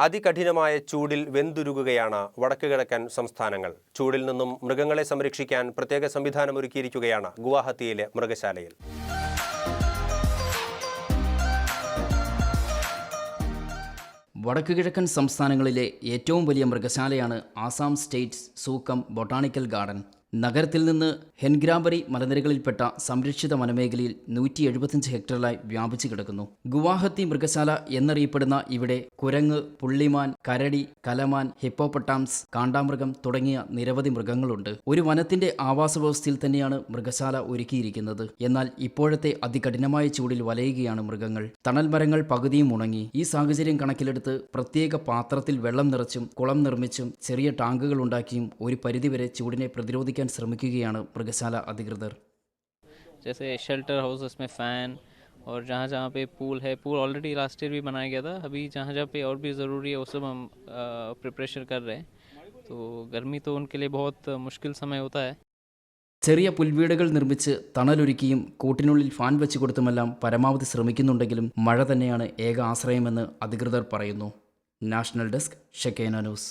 അതികഠിനമായ ചൂടിൽ വെന്തുരുകുകയാണ് വടക്കുകിഴക്കൻ സംസ്ഥാനങ്ങൾ. ചൂടിൽ നിന്നും മൃഗങ്ങളെ സംരക്ഷിക്കാൻ പ്രത്യേക സംവിധാനം ഒരുക്കിയിരിക്കുകയാണ് ഗുവാഹത്തിയിലെ മൃഗശാലയിൽ. വടക്കുകിഴക്കൻ സംസ്ഥാനങ്ങളിലെ ഏറ്റവും വലിയ മൃഗശാലയാണ് Assam states zoo cum botanical garden. നഗരത്തിൽ നിന്ന് ഹെൻഗ്രാംബറി മലനിരകളിൽപ്പെട്ട സംരക്ഷിത വനമേഖലയിൽ നൂറ്റി എഴുപത്തിയഞ്ച് ഹെക്ടറിലായി വ്യാപിച്ചു കിടക്കുന്നു. ഗുവാഹത്തി മൃഗശാല എന്നറിയപ്പെടുന്ന ഇവിടെ കുരങ്ങ് പുള്ളിമാൻ കരടി കലമാൻ ഹിപ്പോപ്പട്ടാംസ് കാണ്ടാമൃഗം തുടങ്ങിയ നിരവധി മൃഗങ്ങളുണ്ട്. ഒരു വനത്തിന്റെ ആവാസ വ്യവസ്ഥയിൽ തന്നെയാണ് മൃഗശാല ഒരുക്കിയിരിക്കുന്നത്. എന്നാൽ ഇപ്പോഴത്തെ അതികഠിനമായ ചൂടിൽ വലയുകയാണ് മൃഗങ്ങൾ. തണൽ മരങ്ങൾ പകുതിയും ഉണങ്ങി. ഈ സാഹചര്യം കണക്കിലെടുത്ത് പ്രത്യേക പാത്രത്തിൽ വെള്ളം നിറച്ചും കുളം നിർമ്മിച്ചും ചെറിയ ടാങ്കുകൾ ഉണ്ടാക്കിയും ഒരു പരിധിവരെ ചൂടിനെ പ്രതിരോധിക്കാൻ ശ്രമിക്കുകയാണ് മൃഗശാല അധികൃതർ जैसे शेल्टर हाउस उसमें फ़ैन और जहाँ जहाँ पे पूल है पूल ऑलरेडी लास्ट ईयर भी बनाया गया था अभी जहाँ जहाँ पे और भी ज़रूरी है वो सब हम प्रिपरेशन कर रहे हैं तो गर्मी तो उनके लिए बहुत मुश्किल समय होता है ചെറിയ പുൽവീടുകൾ നിർമ്മിച്ച് തണലൊരുക്കിയും കൂട്ടിനുള്ളിൽ ഫാൻ വെച്ച് കൊടുത്തുമെല്ലാം പരമാവധി ശ്രമിക്കുന്നുണ്ടെങ്കിലും മഴ തന്നെയാണ് ഏക ആശ്രയമെന്ന് അധികൃതർ പറയുന്നു national desk Shakeena news